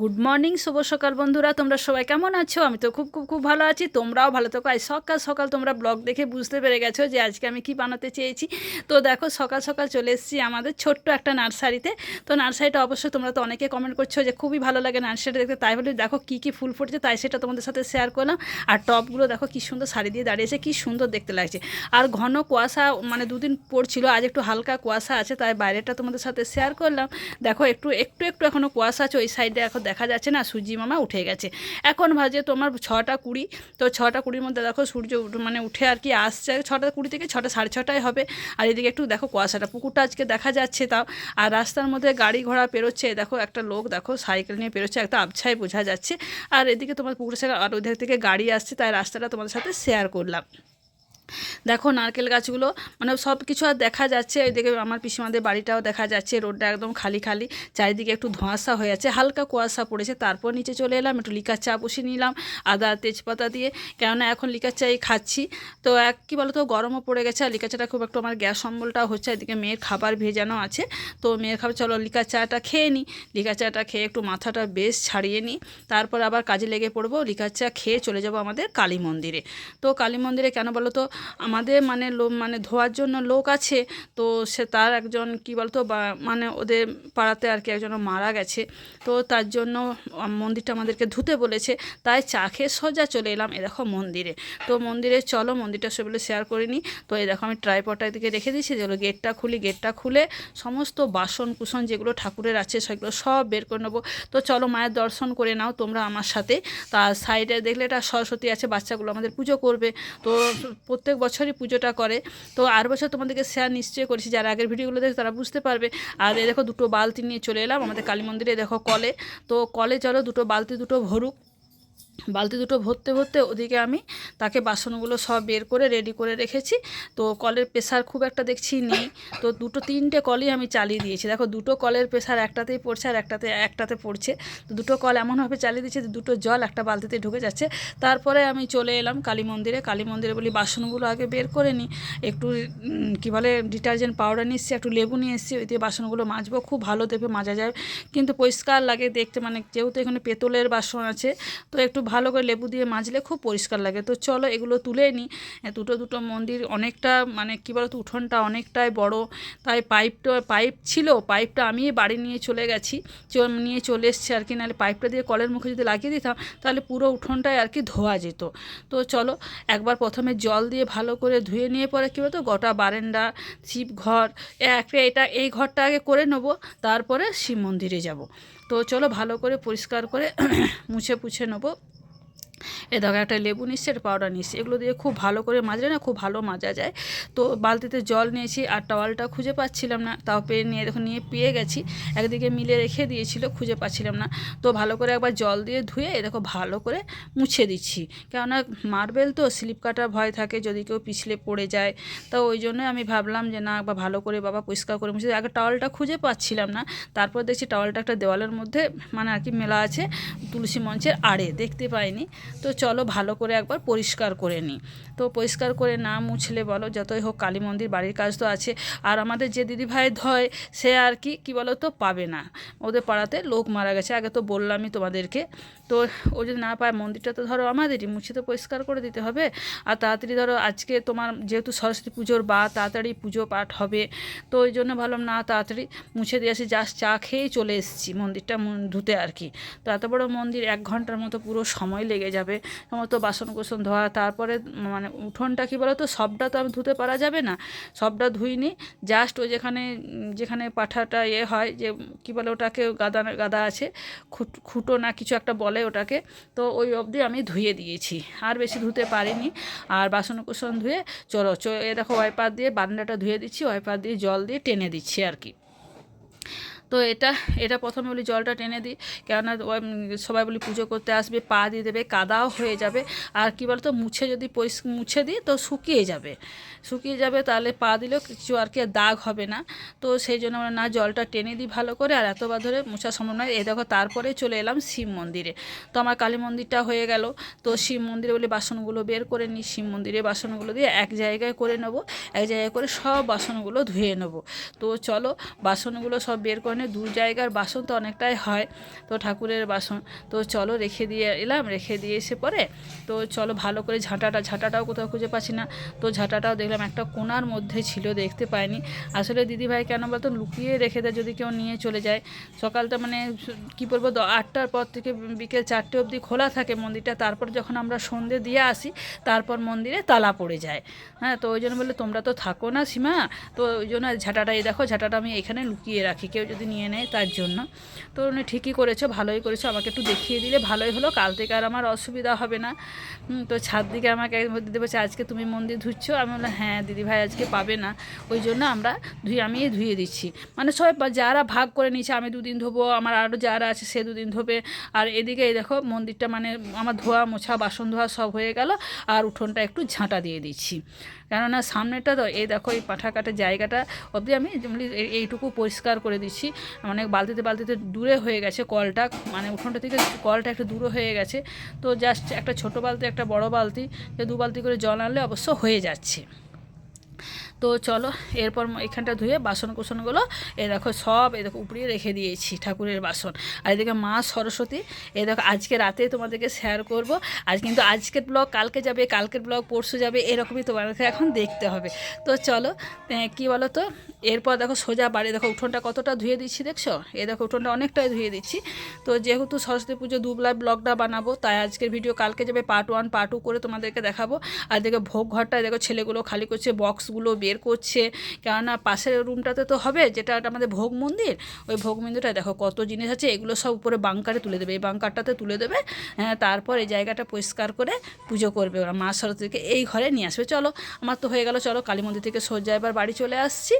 Good morning শুভ সকাল বন্ধুরা। তোমরা সবাই কেমন আছো? আমি তো খুব খুব খুব ভালো আছি। তোমরাও ভালো থাকো। আজ সকাল সকাল তোমরা ব্লগ দেখে বুঝতে পেরে গেছো যে আজকে আমি কি বানাতে চেয়েছি। তো দেখো, সকাল সকাল চলে এসেছি আমাদের ছোট্ট একটা নার্সারিতে। তো নার্সারিটা অবশ্যই তোমরা তো অনেকে কমেন্ট করছ যে খুবই ভালো লাগে নার্সারিটা দেখতে। তাই বলে দেখো, কী কী ফুল ফুটছে তাই সেটা তোমাদের সাথে শেয়ার করলাম। আর টপগুলো দেখো, কী সুন্দর শাড়ি দিয়ে দাঁড়িয়েছে কী সুন্দর দেখতে লাগছে। আর ঘন কুয়াশা মানে দুদিন পড়ছিল, আজ একটু হালকা কুয়াশা আছে, তাই বাইরেটা তোমাদের সাথে শেয়ার করলাম। দেখো, একটু একটু একটু এখনও কুয়াশা আছে, ওই সাইডে এখন দেখা যাচ্ছে না সূর্যি মামা উঠে গেছে। এখন ভাজে তোমার ছটা কুড়ি, তো ছটা কুড়ির মধ্যে দেখো সূর্য মানে উঠে আর কি আসছে। ছটা কুড়ি থেকে ছটা সাড়ে ছটায় হবে। আর এদিকে একটু দেখো কুয়াশাটা, পুকুরটা আজকে দেখা যাচ্ছে তাও। আর রাস্তার মধ্যে গাড়ি ঘোড়া পেরোচ্ছে, দেখো একটা লোক দেখো সাইকেল নিয়ে পেরোচ্ছে, একটা আবছায় বোঝা যাচ্ছে। আর এদিকে তোমার পুকুরের সাথে আর ওদিক থেকে গাড়ি আসছে, তাই রাস্তাটা তোমাদের সাথে শেয়ার করলাম। দেখো নারকেল গাছগুলো মানে সব কিছু আর দেখা যাচ্ছে ওইদিকে আমার পিসিমাদের বাড়িটাও দেখা যাচ্ছে, রোডটা একদম খালি খালি, চারিদিকে একটু ধোঁয়াশা হয়ে আছে, হালকা কুয়াশা পড়েছে, তারপর নিচে চলে এলাম, একটু লিকার চা বসিয়ে নিলাম, আদা, তেজপাতা দিয়ে, কেননা এখন লিকার চাই খাচ্ছি, তো এক, কী বলতো, গরমও পড়ে গেছে, আর লিকার চাটা খুব একটু আমার গ্যাস অম্বলটাও হচ্ছে, এদিকে মেয়ের খাবার ভেজানো আছে, তো মেয়ের খাবার, চলো লিকার চাটা খেয়ে নিই, লিকার চাটা খেয়ে একটু মাথাটা বেশ ছাড়িয়ে নিই, তারপর আবার কাজে লেগে পড়ব, লিকার চা খেয়ে চলে যাব আমাদের কালী মন্দিরে, তো কালী মন্দিরে কেন বলো তো আমাদের মানে লো মানে ধোয়ার জন্য লোক আছে, তো সে তার একজন, কি বলতো মানে ওদের পাড়াতে আর কি একজন মারা গেছে। তো তার জন্য মন্দিরটা আমাদেরকে ধুতে বলেছে। তাই চা খেয়ে সোজা চলে এলাম এ দেখো মন্দিরে। তো মন্দিরে চলো, মন্দিরটা সেগুলো শেয়ার করে নিই তো এই দেখো আমি ট্রাইপটা এদিকে রেখে দিয়েছি যেগুলো গেটটা খুলি গেটটা খুলে সমস্ত বাসন কুসন যেগুলো ঠাকুরের আছে, সেগুলো সব বের করে নেব। তো চলো মায়ের দর্শন করে নাও, তোমরা আমার সাথে। তার সাইডে দেখলে এটা সরস্বতী আছে, বাচ্চাগুলো আমাদের পুজো করবে। তো প্রত্যেক বছরই পুজোটা করে। তো আর বছর তোমাদেরকে শেয়ার নিশ্চয়ই করেছি। যারা আগের ভিডিওগুলো দেখে তারা বুঝতে পারবে। আর দেখো দুটো বালতি নিয়ে চলে এলাম আমাদের কালী মন্দিরে দেখো কলে। তো কলে চলো দুটো বালতি দুটো ভরুক। বালতি দুটো ভরতে ভরতে ওদিকে আমি তাকে বাসনগুলো সব বের করে রেডি করে রেখেছি। তো কলের প্রেশার খুব একটা দেখছি নেই। তো দুটো তিনটে কলই আমি চালিয়ে দিয়েছি। দেখো দুটো কলের প্রেশার একটাতেই পড়ছে আর একটাতে একটাতে পড়ছে। তো দুটো কল এমনভাবে চালিয়ে দিয়েছি দুটো জল একটা বালতিতে ঢুকে যাচ্ছে। তারপরে আমি চলে এলাম কালী মন্দিরে। কালী মন্দিরে বলি, বাসনগুলো আগে বের করে নিই একটু কী বলে ডিটারজেন্ট পাউডার নিয়ে এসেছি, একটু লেবু নিয়ে এসেছি। ওই দিয়ে বাসনগুলো মাজবো, খুব ভালো দেবে মাজা যায়। কিন্তু পরিষ্কার লাগে দেখতে মানে যেহেতু এখানে পেতলের বাসন আছে, তো একটু ভালো করে লেবু দিয়ে মাজলে খুব পরিষ্কার লাগে। তো চলো এগুলো তুলে নিই দুটো দুটো মন্দির অনেকটা মানে কী বলো তো উঠোনটা অনেকটাই বড়। তাই পাইপটা, পাইপ ছিল, পাইপটা আমি বাড়ি নিয়ে চলে গেছি। নিয়ে চলে এসছি আর কি, নাহলে পাইপটা দিয়ে কলের মুখে যদি লাগিয়ে দিতাম, তাহলে পুরো উঠোনটায় আর কি ধোয়া যেত। তো চলো, একবার প্রথমে জল দিয়ে ভালো করে ধুয়ে নিয়ে পরে কী বলতো, গোটা বারান্দা, শিব ঘর একটা এটা, এই ঘরটা আগে করে নেব, তারপরে শিব মন্দিরে যাব। তো চলো ভালো করে পরিষ্কার করে মুছে পুছে নেব। এ দেখো, একটা লেবু নিচ্ছি পাউডার নিচ্ছি। এগুলো দিয়ে খুব ভালো করে মাজলে না খুব ভালো মাজা যায়। তো বালতিতে জল নিয়েছি আর টাওয়ালটা খুঁজে পাচ্ছিলাম না। তাও পেয়ে নিয়ে, দেখো, নিয়ে পেয়ে গেছি। একদিকে মিলে রেখে দিয়েছিল, খুঁজে পাচ্ছিলাম না। তো ভালো করে একবার জল দিয়ে ধুয়ে দেখো, ভালো করে মুছে দিচ্ছি। কেননা মার্বেল তো, স্লিপ কাটার ভয় থাকে, যদি কেউ পিছলে পড়ে যায়। তো ওই জন্য আমি ভাবলাম যে, না, একবার ভালো করে বাবা পরিষ্কার করে মুছে। আগে টাওয়ালটা খুঁজে পাচ্ছিলাম না। তারপর দেখছি টাওয়ালটা একটা দেওয়ালের মধ্যে মানে আর কি মেলা আছে, তুলসী মঞ্চের আড়ে, দেখতে পাইনি। তো চলো ভালো করে একবার পরিষ্কার করে নিই। তো পরিষ্কার করে না মুছলে বলো, যতই হোক কালী মন্দির বাড়ির কাজ তো আছে। আর আমাদের যে দিদিভাই ধয়, সে আর কি কি বলো তো পাবে না। ওদের পাড়াতে লোক মারা গেছে। আগে তো বললামই তোমাদেরকে। তো ও যদি না পায়, মন্দিরটা তো ধরো আমাদেরই, মুছে তো পরিষ্কার করে দিতে হবে। আর তাড়াতাড়ি ধরো, আজকে তোমার যেহেতু সরস্বতী পুজোর বা, তাড়াতাড়ি পুজো পাঠ হবে। তো ওই জন্য ভাবলাম, না, তাড়াতাড়ি মুছে দিয়ে আসি। জাস্ট চা খেয়েই চলে এসেছি। মন্দিরটা ধুতে আর কি। তো এত বড় মন্দির, এক ঘণ্টার মতো পুরো সময় লেগে যাবে। সমস্ত বাসন কোসন ধোয়া, তারপরে মানে উঠোনটা কী বলো তো সবটা তো আমি ধুতে পারা যাবে না। সবটা ধুইনি। জাস্ট ওই যেখানে যেখানে পাঠাটা ইয়ে হয় যে, কী বলে ওটাকে, গাদা গাদা আছে, খুট- না কিছু একটা বলে ওটাকে, তো ওই অবধি আমি ধুয়ে দিয়েছি। আর বেশি ধুতে পারিনি। আর বাসন কুসন ধুয়ে, চলো, চো, এ দেখো ওয়াইপার দিয়ে বারান্দাটা ধুয়ে দিচ্ছি ওয়াইপার দিয়ে জল দিয়ে টেনে দিচ্ছি আর কি। তো এটা এটা প্রথমে বলি জলটা টেনে দিই। কেননা সবাই বলি পুজো করতে আসবে, পা দিয়ে দেবে, কাদাও হয়ে যাবে। আর কী বলতো, মুছে যদি মুছে দিই তো শুকিয়ে যাবে। শুকিয়ে যাবে তাহলে পা দিলেও কিছু আর কি দাগ হবে না। তো সেই জন্য আমরা না জলটা টেনে দিই ভালো করে, আর এতবার ধরে মোছা সম্ভব নয়। এই দেখো, তারপরে চলে এলাম শিব মন্দিরে। তো আমার কালী মন্দিরটা হয়ে গেল। তো শিব মন্দিরে বলে বাসনগুলো বের করে নিই। শিব মন্দিরে বাসনগুলো দিয়ে এক জায়গায় করে নেব। এক জায়গায় করে সব বাসনগুলো ধুয়ে নেব। তো চলো, বাসনগুলো সব বের করে অনেক দূর জায়গার বাসন তো অনেকটাই হয় তো ঠাকুরের বাসন। তো চলো রেখে দিয়ে এলাম, রেখে দিয়ে এসে পরে তো চলো ভালো করে ঝাঁটাটা, ঝাঁটাটাও কোথাও খুঁজে পাচ্ছি না। তো ঝাঁটাটাও দেখলাম একটা কোনার মধ্যে ছিল, দেখতে পাইনি। আসলে দিদিভাই কেন বলতো লুকিয়ে রেখে দেয় যদি কেউ নিয়ে চলে যায়। সকালটা মানে কী বলব, দ- আটটার পর থেকে বিকেল চারটে অবধি খোলা থাকে মন্দিরটা। তারপর যখন আমরা সন্ধে দিয়ে আসি, তারপর মন্দিরে তালা পড়ে যায়। হ্যাঁ তো ওই জন্য বললে, তোমরা তো থাকো না সীমা। তো ওই জন্য ঝাঁটাটা, এই দেখো ঝাঁটাটা আমি এখানে লুকিয়ে রাখি। কেউ যদি নিয়ে নেয় তার জন্য। তো উনি ঠিকই করেছ, ভালোই করেছ। আমাকে একটু দেখিয়ে দিলে ভালোই হলো। কাল থেকে আর আমার অসুবিধা হবে না। তো ছাদ দিকে আমাকে দিদি বলছে, আজকে তুমি মন্দির ধুচ্ছ? আমি বললাম হ্যাঁ দিদিভাই আজকে পাবে না। ওই জন্য আমরা ধুয়ে, আমি ধুয়ে দিচ্ছি। মানে সবাই যারা ভাগ করে নিয়েছে, আমি দুদিন ধোবো, আমার আরও যারা আছে সে দুদিন ধোবে। আর এদিকে দেখো, মন্দিরটা মানে আমার ধোয়া মোছা, বাসন ধোয়া সব হয়ে গেল। আর উঠোনটা একটু ঝাঁটা দিয়ে দিচ্ছি। কেননা সামনেটা তো, এই দেখো, এই পাঠা কাটার জায়গাটা অবধি আমি এইটুকু পরিষ্কার করে দিচ্ছি। মানে বালতিতে বালতিতে দূরে হয়ে গেছে কলটা মানে উঠোনটা থেকে কলটা একটু দূরে হয়ে গেছে। তো জাস্ট একটা ছোট বালতি, একটা বড় বালতি দু বালতি করে জল আনলে অবশ্য হয়ে যাচ্ছে। তো চলো, এরপর এখানটা ধুয়ে বাসন কুসনগুলো এ দেখো সব, এ দেখো উপরিয়ে রেখে দিয়েছি ঠাকুরের বাসন। আর এদিকে মা সরস্বতী, এ দেখো আজকে রাতে তোমাদেরকে শেয়ার করব। আজ কিন্তু আজকের ব্লগ কালকে যাবে, কালকের ব্লগ পরশু যাবে, এরকমই তোমাদেরকে এখন দেখতে হবে। তো চলো কি বলো তো এরপর দেখো সোজা বাড়ি, দেখো উঠোনটা কতটা ধুয়ে দিচ্ছি দেখছ? এ দেখো উঠোনটা অনেকটাই ধুয়ে দিচ্ছি। তো যেহেতু সরস্বতী পুজো দুবলা ব্লগটা বানাবো, তাই আজকের ভিডিও কালকে যাবে পার্ট ওয়ান পার্ট টু করে তোমাদেরকে দেখাবো। আর দেখো ভোগ ঘরটায় দেখো ছেলেগুলো খালি করছে বক্সগুলো বের করছে। কেননা পাশের রুমটাতে তো হবে যেটা আমাদের ভোগ মন্দির ওই ভোগ মন্দিরটা দেখো কত জিনিস আছে এগুলো সব উপরে বাংকারে তুলে দেবে। এই বাংকারটাতে তুলে দেবে হ্যাঁ, তারপর এই জায়গাটা পরিষ্কার করে পুজো করবে ওরা। মা সরস্বতীকে এই ঘরে নিয়ে আসবে। চলো আমার তো হয়ে গেল চলো কালী মন্দির থেকে সোজা এবার বাড়ি চলে আসছি।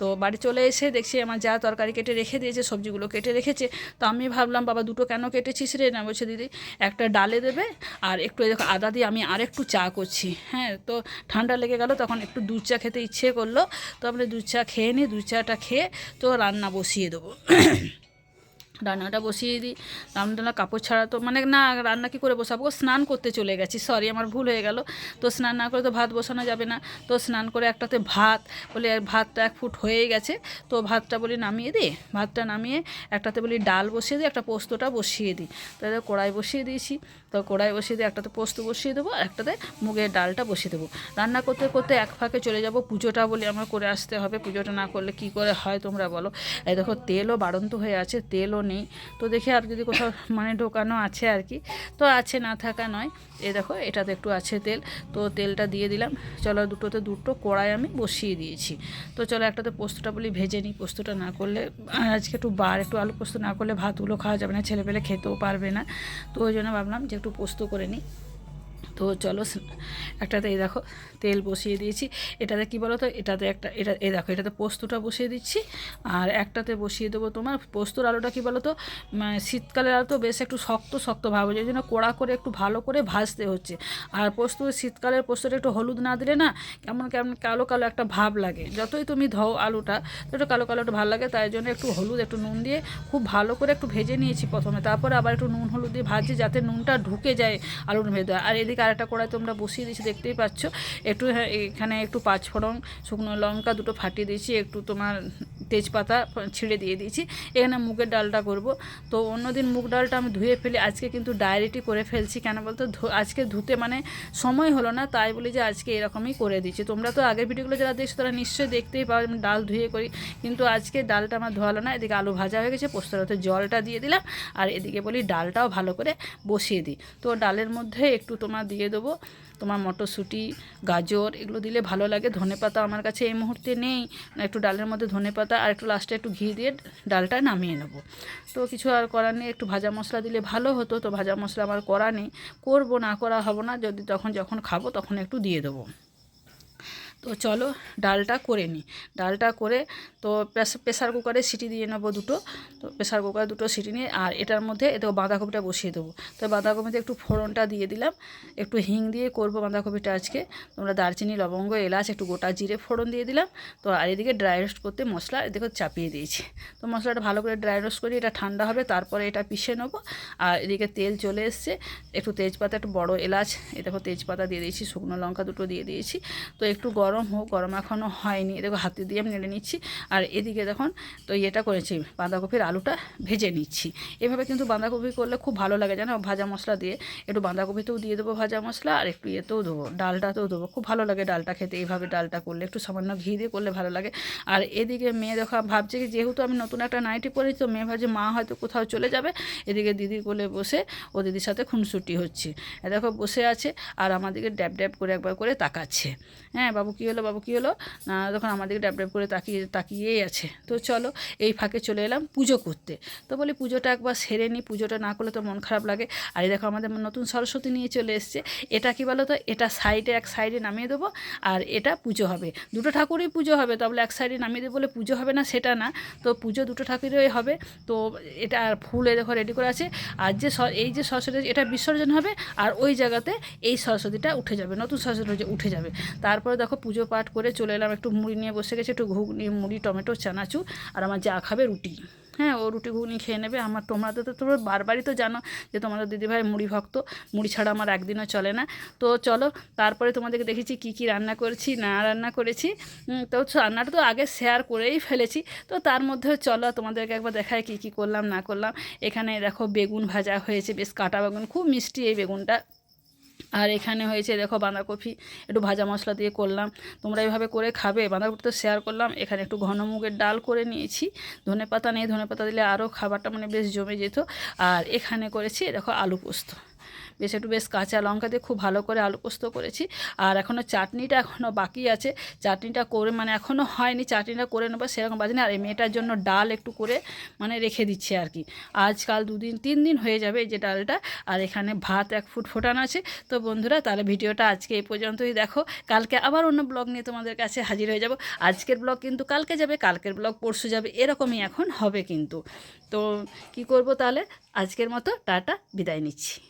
তো বাড়ি চলে এসে দেখছি আমার যা তরকারি কেটে রেখে দিয়েছে সবজিগুলো কেটে রেখেছে। তো আমি ভাবলাম বাবা দুটো কেন কেটেছিস রে? না বলছে দিদি একটা ডালে দেবে আর একটু দেখো আদা দিয়ে আমি আর একটু চা করছি। হ্যাঁ তো ঠান্ডা লেগে গেল তখন একটু দুধ চা খেতে ইচ্ছে করল, তো আমরা দুধ চা খেয়ে নিই দুধ চাটা খেয়ে তো রান্না বসিয়ে দেবো। রান্নাটা বসিয়ে দিই। রান্নাটা কাপড় ছাড়া তো মানে না, রান্না কী করে বসাবো? স্নান করতে চলে গেছি। সরি আমার ভুল হয়ে গেল। তো স্নান না করে তো ভাত বসানো যাবে না। তো স্নান করে একটাতে ভাত, বলে ভাতটা এক ফুট হয়েই গেছে। তো ভাতটা বলি নামিয়ে দিই। ভাতটা নামিয়ে একটাতে বলি ডাল বসিয়ে দিই, একটা পোস্তটা বসিয়ে দিই। তাহলে কড়াই বসিয়ে দিয়েছি। তো কড়াই বসিয়ে দিয়ে একটাতে পোস্ত বসিয়ে দেবো একটাতে মুগের ডালটা বসিয়ে দেবো। রান্না করতে করতে এক ফাঁকে চলে যাব। পুজোটা বলে আমার করে আসতে হবে। পুজোটা না করলে কি করে হয় তোমরা বলো? এই দেখো, তেলও বাড়ন্ত হয়ে আছে। তেলও নেই। তো দেখি আর যদি কোথাও মানে ঢোকানো আছে আর কি। তো আছে, না থাকা নয়। এ দেখো, এটাতে একটু আছে তেল। তো তেলটা দিয়ে দিলাম। চলো দুটোতে দুটো কড়াই আমি বসিয়ে দিয়েছি। তো চলো একটাতে পোস্তটা বলি, ভেজে নিই। পোস্তটা না করলে আজকে একটু বার, একটু আলু পোস্ত না করলে ভাতগুলো খাওয়া যাবে না, ছেলেপেলে খেতেও পারবে না। তো ওই জন্য ভাবলাম যে একটু পোস্ত করে নিই। তো চলো, একটাতে এই দেখো, তেল বসিয়ে দিয়েছি। এটাতে কি বলো তো এটাতে একটা, এটা, এই দেখো, এটাতে পোস্তটা বসিয়ে দিচ্ছি। আর একটাতে বসিয়ে দেবো তোমার পোস্তর আলুটা কি বলো তো শীতকালের আলু তো বেশ একটু শক্ত শক্ত ভাব ওই জন্য কড়া করে একটু ভালো করে ভাজতে হচ্ছে। আর পোস্ত, শীতকালের পোস্তটা একটু হলুদ না দিলে না কেমন কেমন কালো কালো একটা ভাব লাগে। যতই তুমি ধও আলুটা একটু কালো কালো একটু ভালো লাগে। তাই জন্য একটু হলুদ, একটু নুন দিয়ে খুব ভালো করে একটু ভেজে নিয়েছি প্রথমে। তারপরে আবার একটু নুন, হলুদ দিয়ে ভাজি যাতে নুনটা ঢুকে যায় আলুর ভেতরে। আর এদিকে আরেকটা কড়াই তোমরা বসিয়ে দিয়েছি দেখতেই পাচ্ছ। একটু হ্যাঁ, এখানে একটু পাঁচফোড়ন শুকনো লঙ্কা দুটো ফাটিয়ে দিয়েছি একটু তোমার তেজপাতা ছিঁড়ে দিয়ে দিয়েছি। এখানে মুগের ডালটা করব। তো অন্যদিন মুগ ডালটা আমি ধুয়ে ফেলি আজকে কিন্তু ডায়েরিটি করে ফেলছি। কেন বলতো? আজকে ধুতে মানে সময় হলো না, তাই বলি যে আজকে এরকমই করে দিচ্ছি। তোমরা তো আগের ভিডিওগুলো যারা দেখছ, তারা নিশ্চয়ই দেখতেই পাও আমি ডাল ধুয়ে করি। কিন্তু আজকে ডালটা আমার ধোয়ালো না, এদিকে আলু ভাজা হয়ে গেছে, পোস্তরাতে জলটা দিয়ে দিলাম। আর এদিকে বলি ডালটাও ভালো করে বসিয়ে দিই। তো ডালের মধ্যে একটু তোমার দিয়ে দেবো। তোমার মটরশুঁটি, গাজর, এগুলো দিলে ভালো লাগে। ধনে পাতা আমার কাছে এই মুহূর্তে নেই। একটু ডালের মধ্যে ধনে পাতা আর একটু লাস্টে একটু ঘি দিয়ে ডালটা নামিয়ে নেব। তো কিছু আর করার নেই, একটু ভাজা মশলা দিলে ভালো হতো। তো ভাজা মশলা আমার করা নেই। করব না করা হব না, যদি তখন যখন খাব তখন একটু দিয়ে দেবো। তো চলো ডালটা করে নিই। ডালটা করে তো প্রেস- প্রেসার কুকারে সিটি দিয়ে নেব দুটো। তো প্রেসার কুকারে দুটো সিটি নিয়ে আর এটার মধ্যে এতে বাঁধাকপিটা বসিয়ে দেবো। তো বাঁধাকপিতে একটু ফোড়নটা দিয়ে দিলাম। একটু হিং দিয়ে করব বাঁধাকপিটা আজকে। তোমরা দারচিনি, লবঙ্গ, এলাচ, একটু গোটা জিরে ফোড়ন দিয়ে দিলাম। তো আর এদিকে ড্রাই রোস্ট করতে মশলা এদিকে চাপিয়ে দিয়েছি। তো মশলাটা ভালো করে ড্রাই রোস্ট করি, এটা ঠান্ডা হবে, তারপরে এটা পিষে নেব। আর এদিকে তেল চলে এসছে। একটু তেজপাতা, একটু বড় এলাচ, এ দেখো তেজপাতা দিয়ে দিয়েছি, শুকনো লঙ্কা দুটো দিয়ে দিয়েছি। তো একটু গরম হোক, গরম এখনও হয়নি। দেখো হাতে দিয়ে আমি নেড়ে নিচ্ছি। আর এদিকে দেখুন, তো এটা করেছি, বাঁধাকপির আলুটা ভেজে নিচ্ছি। এভাবে কিন্তু বাঁধাকপি করলে খুব ভালো লাগে, জানো? ভাজা মশলা দিয়ে। একটু বাঁধাকপিতেও দিয়ে দেবো ভাজা মশলা, আর একটু ইয়েতেও দেবো, ডালটাতেও দেবো। খুব ভালো লাগে ডালটা খেতে, এইভাবে ডালটা করলে। একটু সামান্য ঘি দিয়ে করলে ভালো লাগে। আর এদিকে মেয়ে দেখো ভাবছে কি, যেহেতু আমি নতুন একটা নাইটি পরেছি, তো মেয়ে ভাবছে, মা হয়তো কোথাও চলে যাবে। এদিকে দিদির কোলে বসে ও দিদির সাথে খুনসুটি হচ্ছে। দেখো, বসে আছে, আর আমাদেরকে ড্যাব ড্যাব করে একবার করে তাকাচ্ছে। হ্যাঁ বাবু কী হলো, বাবু কী হলো? না, তখন আমাদেরকে ড্যাব ড্যাব করে তাকিয়ে, তাকিয়েই আছে। তো চলো, এই ফাঁকে চলে এলাম পুজো করতে। তো বলি পুজোটা একবার সেরে নিই পুজোটা না করলে তো মন খারাপ লাগে। আর এই দেখো আমাদের নতুন সরস্বতী নিয়ে চলে এসছে। এটা কি বলো তো এটা সাইডে, এক সাইডে নামিয়ে দেবো আর এটা পুজো হবে। দুটো ঠাকুরই পুজো হবে তাহলে এক সাইডে নামিয়ে দেবো বলে পুজো হবে না, সেটা না। তো পুজো দুটো ঠাকুরই হবে। তো এটা আর ফুল দেখো রেডি করে আছে। আর যে এই যে সরস্বতী, এটা বিসর্জন হবে। আর ওই জায়গাতে এই সরস্বতীটা উঠে যাবে, নতুন সরস্বতী উঠে যাবে। তারপরে দেখো পুজো পাঠ করে চলে এলাম, একটু মুড়ি নিয়ে বসে গেছে, একটু ঘুগনি, মুড়ি, টমেটো, চানাচুর আর আমার যা খাবে রুটি। হ্যাঁ ও রুটি, ঘুগনি খেয়ে নেবে। আমার তোমরা তো তোমরা বারবারই তো জানো যে তোমাদের দিদিভাই মুড়ি ভক্ত। মুড়ি ছাড়া আমার একদিনও চলে না। তো চলো, তারপরে তোমাদেরকে দেখেছি কি কি রান্না করেছি, না রান্না করেছি। তো রান্নাটা তো আগে শেয়ার করেই ফেলেছি। তো তার মধ্যেও চলো, তোমাদেরকে একবার দেখায় কি কি করলাম, না করলাম। এখানে দেখো বেগুন ভাজা হয়েছে, বেশ কাটা বেগুন, খুব মিষ্টি এই বেগুনটা। আর এখানে হয়েছে, দেখো বাঁধাকপি, একটু ভাজা মশলা দিয়ে করলাম। তোমরা এভাবে করে খাবে। বাঁধাকপি তো শেয়ার করলাম। এখানে একটু ঘন মুগের ডাল করে নিয়েছি। ধনে পাতা নেই ধনে পাতা দিলে আরও খাবারটা মানে বেশ জমে যেত। আর এখানে করেছি, দেখো আলু পোস্ত। বেশ একটু বেশ কাঁচা লঙ্কা দিয়ে খুব ভালো করে আলু পোস্ত করেছি। আর এখনও চাটনিটা এখনও বাকি আছে। চাটনিটা করে মানে এখনও হয়নি, চাটনিটা করে নেব সেরকম বাজে না। আর এই মেয়েটার জন্য ডাল একটু করে মানে রেখে দিচ্ছে আর কি। আজকাল দুদিন, তিন দিন হয়ে যাবে এই যে ডালটা। আর এখানে ভাত এক ফুট ফোটানো আছে। তো বন্ধুরা, তাহলে ভিডিওটা আজকে এই পর্যন্তই। দেখো, কালকে আবার অন্য ব্লগ নিয়ে তোমাদের কাছে হাজির হয়ে যাব। আজকের ব্লগ কিন্তু কালকে যাবে, কালকের ব্লগ পরশু যাবে, এরকমই এখন হবে কিন্তু। তো কি করব তাহলে? আজকের মতো, টাটা, বিদায় নিচ্ছি।